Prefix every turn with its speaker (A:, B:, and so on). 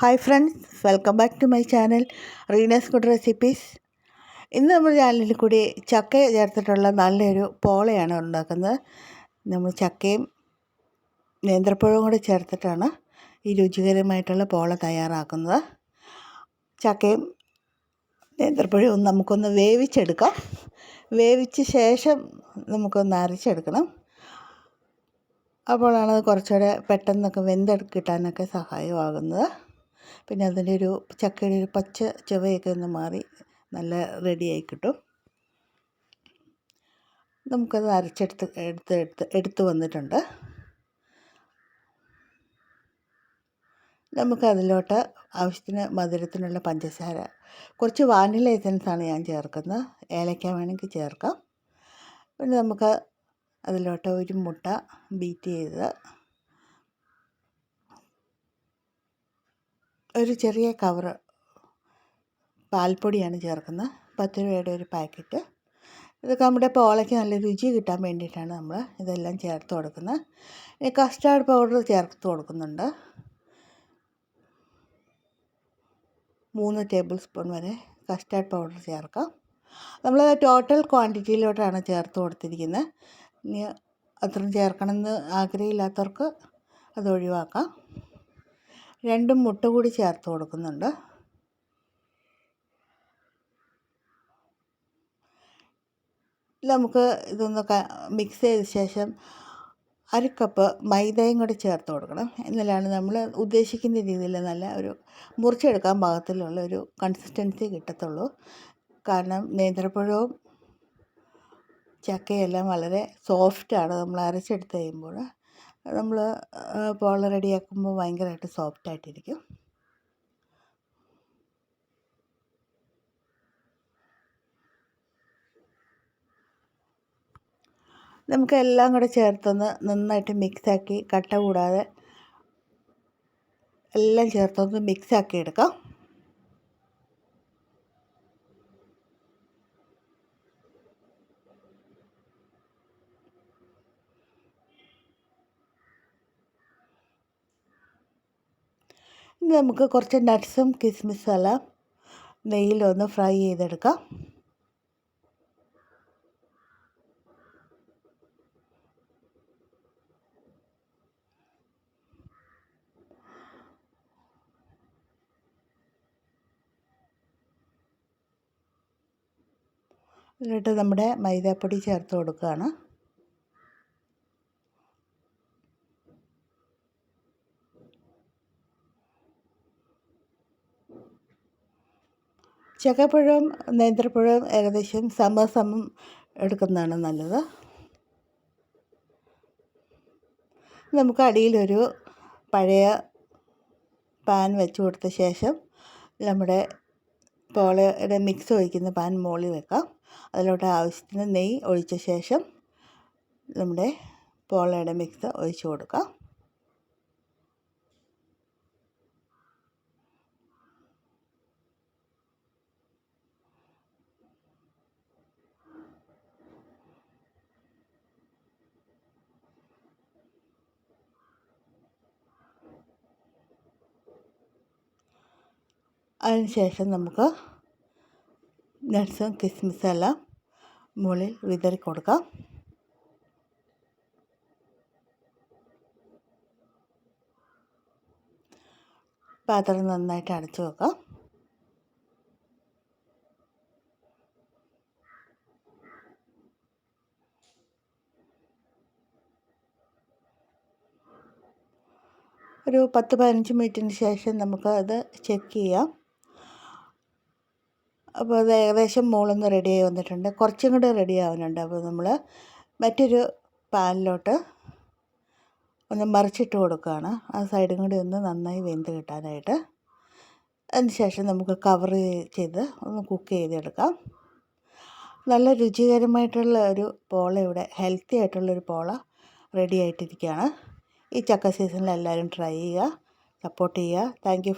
A: Hi friends welcome back to my channel Reena's good recipes ഇന്ന് നമ്മുടെ ചാനലിൽ കൂടി ചക്ക ചേർത്തിട്ടുള്ള നല്ലൊരു പോളയാണ് ഉണ്ടാക്കുന്നത്. നമ്മൾ ചക്കയും നേന്ത്രപ്പഴവും കൂടെ ചേർത്തിട്ടാണ് ഈ രുചികരമായിട്ടുള്ള പോള തയ്യാറാക്കുന്നത്. ചക്കയും നേന്ത്രപ്പഴവും നമുക്കൊന്ന് വേവിച്ചെടുക്കാം. വേവിച്ച ശേഷം നമുക്കൊന്ന് അരച്ചെടുക്കണം. അപ്പോഴാണ് കുറച്ചുകൂടെ പെട്ടെന്നൊക്കെ വെന്തെടുക്കിട്ടാനൊക്കെ കിട്ടാനൊക്കെ സഹായമാകുന്നത്. പിന്നെ അതിന്റെ ഒരു ചക്കയുടെ ഒരു പച്ച ചുവയൊക്കെ ഒന്ന് മാറി നല്ല റെഡിയായി കിട്ടും. നമുക്കത് അരച്ചെടുത്ത് എടുത്ത് എടുത്ത് എടുത്ത് വന്നിട്ടുണ്ട്. നമുക്കതിലോട്ട് ആവശ്യത്തിന് മധുരത്തിനുള്ള പഞ്ചസാര കുറച്ച് വാനില എസൻസാണ് ഞാൻ ചേർക്കുന്നത്. ഏലക്ക വേണമെങ്കിൽ ചേർക്കാം. പിന്നെ നമുക്ക് അതിലോട്ട് ഒരു മുട്ട ബീറ്റ് ചെയ്ത് ഒരു ചെറിയ കവറ് പാൽപ്പൊടിയാണ് ചേർക്കുന്നത്. പത്ത് രൂപയുടെ ഒരു പാക്കറ്റ്. ഇതൊക്കെ നമ്മുടെ പോളയ്ക്ക് നല്ല രുചി കിട്ടാൻ വേണ്ടിയിട്ടാണ് നമ്മൾ ഇതെല്ലാം ചേർത്ത് കൊടുക്കുന്നത്. ഇനി കസ്റ്റാർഡ് പൗഡർ ചേർത്ത് കൊടുക്കുന്നുണ്ട്. മൂന്ന് ടേബിൾ സ്പൂൺ വരെ കസ്റ്റാർഡ് പൗഡർ ചേർക്കാം. നമ്മൾ ടോട്ടൽ ക്വാണ്ടിറ്റിയിലോട്ടാണ് ചേർത്ത് കൊടുത്തിരിക്കുന്നത്. ഇനി അത്രയും ചേർക്കണമെന്ന് ആഗ്രഹമില്ലാത്തവർക്ക് അത് ഒഴിവാക്കാം. രണ്ട് മുട്ട കൂടി ചേർത്ത് കൊടുക്കുന്നുണ്ട്. നമുക്ക് ഇതൊന്ന് മിക്സ് ചെയ്ത ശേഷം അരക്കപ്പ് കപ്പ് മൈദയും കൂടി ചേർത്ത് കൊടുക്കണം. എന്നാലാണ് നമ്മൾ ഉദ്ദേശിക്കുന്ന രീതിയിൽ നല്ല ഒരു മുറിച്ചെടുക്കാൻ പാകത്തിലുള്ള ഒരു കൺസിസ്റ്റൻസി കിട്ടത്തുള്ളൂ. കാരണം നേന്ത്രപ്പഴവും ചക്കയെല്ലാം വളരെ സോഫ്റ്റാണ് നമ്മൾ അരച്ചെടുത്ത് കഴിയുമ്പോൾ നമ്മൾ പോള റെഡിയാക്കുമ്പോൾ ഭയങ്കരമായിട്ട് സോഫ്റ്റായിട്ടിരിക്കും നമുക്ക് എല്ലാം കൂടെ ചേർത്തൊന്ന് നന്നായിട്ട് മിക്സാക്കി കട്ട കൂടാതെ എല്ലാം ചേർത്തൊന്ന് മിക്സാക്കി എടുക്കാം. ഇനി നമുക്ക് കുറച്ച് നട്ട്സും കിസ്മിസും എല്ലാം നെയ്യിലൊന്ന് ഫ്രൈ ചെയ്തെടുക്കാം. എന്നിട്ട് നമ്മുടെ മൈദാപ്പൊടി ചേർത്ത് കൊടുക്കുകയാണ്. ചക്കപ്പഴവും നേന്ത്രപ്പഴം ഏകദേശം സമസമം എടുക്കുന്നതാണ് നല്ലത്. നമുക്ക് അടിയിലൊരു പഴയ പാൻ വെച്ച് കൊടുത്ത ശേഷം നമ്മുടെ പോളയുടെ മിക്സ് ഒഴിക്കുന്ന പാൻ മോളി വെക്കാം. അതിലോട്ട് ആവശ്യത്തിന് നെയ്യ് ഒഴിച്ച ശേഷം നമ്മുടെ പോളയുടെ മിക്സ് ഒഴിച്ച് കൊടുക്കാം. അതിനുശേഷം നമുക്ക് നട്ട്സും കിസ്മിസും എല്ലാം മുകളിൽ വിതറി കൊടുക്കാം. പാത്രം നന്നായിട്ട് അടച്ചു വെക്കാം. ഒരു പത്ത് പതിനഞ്ച് മിനിറ്റിന് ശേഷം നമുക്ക് അത് ചെക്ക് ചെയ്യാം. അപ്പോൾ അത് ഏകദേശം മുകളൊന്ന് റെഡിയായി വന്നിട്ടുണ്ട്. കുറച്ചും കൂടെ റെഡി ആവുന്നുണ്ട്. അപ്പോൾ നമ്മൾ മറ്റൊരു പാനിലോട്ട് ഒന്ന് മറിച്ചിട്ട് കൊടുക്കുകയാണ്. ആ സൈഡും കൂടി ഒന്ന് നന്നായി വെന്ത് കിട്ടാനായിട്ട്. അതിന് ശേഷം നമുക്ക് കവർ ചെയ്ത് ഒന്ന് കുക്ക് ചെയ്തെടുക്കാം. നല്ല രുചികരമായിട്ടുള്ള ഒരു പോള ഇവിടെ ഹെൽത്തി ആയിട്ടുള്ളൊരു പോള റെഡി ആയിട്ടിരിക്കുകയാണ്. ഈ ചക്ക സീസണിൽ എല്ലാവരും ട്രൈ ചെയ്യുക സപ്പോർട്ട് ചെയ്യുക. താങ്ക്